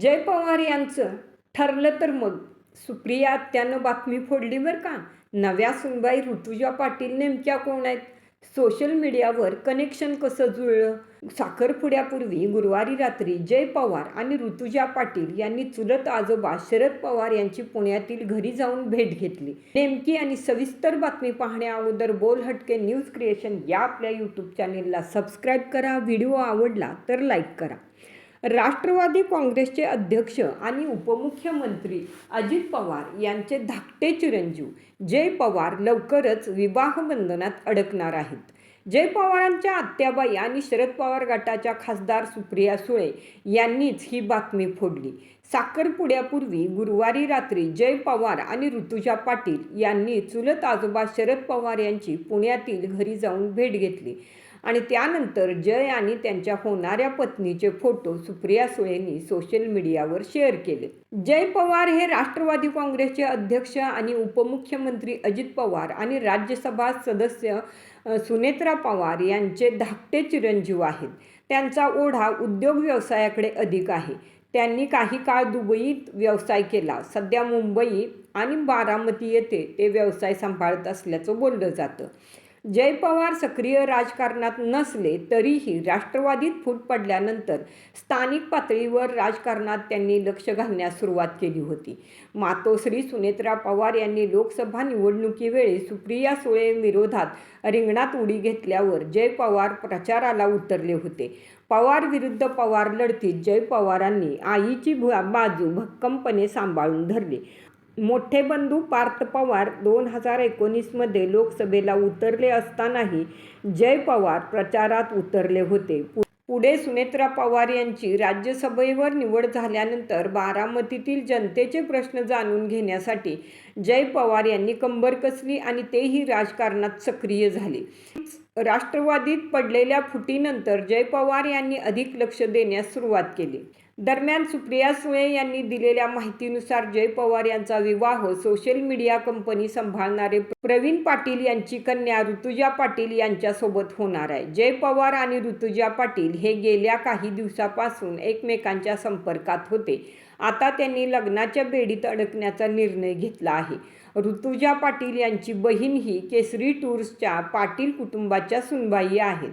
जय पवार यांचं ठरलं तर मग. सुप्रिया त्यानं बातमी फोडली बरं का? नव्या सुनबाई ऋतुजा पाटील नेमक्या कोण आहेत? सोशल मीडियावर कनेक्शन कसं जुळलं? साखरपुड्यापूर्वी गुरुवारी रात्री जय पवार आणि ऋतुजा पाटील यांनी चुलत आजोबा शरद पवार यांची पुण्यातील घरी जाऊन भेट घेतली. नेमकी आणि सविस्तर बातमी पाहण्या अगोदर बोल हटके न्यूज क्रिएशन या आपल्या यूट्यूब चॅनेलला सबस्क्राईब करा. व्हिडिओ आवडला तर लाईक करा. राष्ट्रवादी काँग्रेसचे अध्यक्ष आणि उपमुख्यमंत्री अजित पवार यांचे धाकटे चिरंजीव जय पवार लवकरच विवाहबंधनात अडकणार आहेत. जय पवारांच्या आत्याबाई आणि शरद पवार गटाच्या खासदार सुप्रिया सुळे यांनीच ही बातमी फोडली. साखरपुड्यापूर्वी गुरुवारी रात्री जय पवार आणि ऋतुजा पाटील यांनी चुलत आजोबा शरद पवार यांची पुण्यातील घरी जाऊन भेट घेतली. आणि त्यानंतर जय आणि त्यांच्या होणाऱ्या पत्नीचे फोटो सुप्रिया सुळेंनी सोशल मीडियावर शेअर केले. जय पवार हे राष्ट्रवादी काँग्रेसचे अध्यक्ष आणि उपमुख्यमंत्री अजित पवार आणि राज्यसभा सदस्य सुनेत्रा पवार यांचे धाकटे चिरंजीव आहेत. त्यांचा ओढा उद्योग व्यवसायाकडे अधिक आहे. त्यांनी काही काळ दुबईत व्यवसाय केला. सध्या मुंबई आणि बारामती येथे ते व्यवसाय सांभाळत असल्याचं बोललं जातं. जय पवार सक्रिय राजकारणात नसले तरीही राष्ट्रवादीत फूट पडल्यानंतर स्थानिक पातळीवर राजकारणात त्यांनी लक्ष घालण्यास सुरुवात केली होती. मातोश्री सुनेत्रा पवार यांनी लोकसभा निवडणुकीवेळी सुप्रिया सुळे विरोधात रिंगणात उडी घेतल्यावर जय पवार प्रचाराला उतरले होते. पवार विरुद्ध पवार लढतीत जय पवारांनी आईची भु- बाजू भक्कमपणे सांभाळून धरली. मोठे बंधू पार्थ पवार दोन हजार एकोणीसमध्ये लोकसभेला उतरले असतानाही जय पवार प्रचारात उतरले होते. पुढे सुनेत्रा पवार यांची राज्यसभेवर निवड झाल्यानंतर बारामतीतील जनतेचे प्रश्न जाणून घेण्यासाठी जय पवार यांनी कंबर कसली आणि तेही राजकारणात सक्रिय झाले. राष्ट्रवादीत पडलेल्या फुटीनंतर जय पवार यांनी अधिक लक्ष देण्यास सुरुवात केली. दरम्यान सुप्रिया सुळे यांनी दिलेल्या माहितीनुसार जय पवार यांचा विवाह सोशल मीडिया कंपनी सांभाळणारे प्रवीण पाटील यांची कन्या ऋतुजा पाटील यांच्यासोबत होणार आहे. जय पवार आणि ऋतुजा पाटील हे गेल्या काही दिवसापासून एकमेकांच्या संपर्कात होते. आता त्यांनी लग्नाच्या बेडीत अडकण्याचा निर्णय घेतला आहे. ऋतुजा पाटील यांची बहीण ही केसरी टूर्सच्या पाटील कुटुंबाच्या सुनबाई आहेत.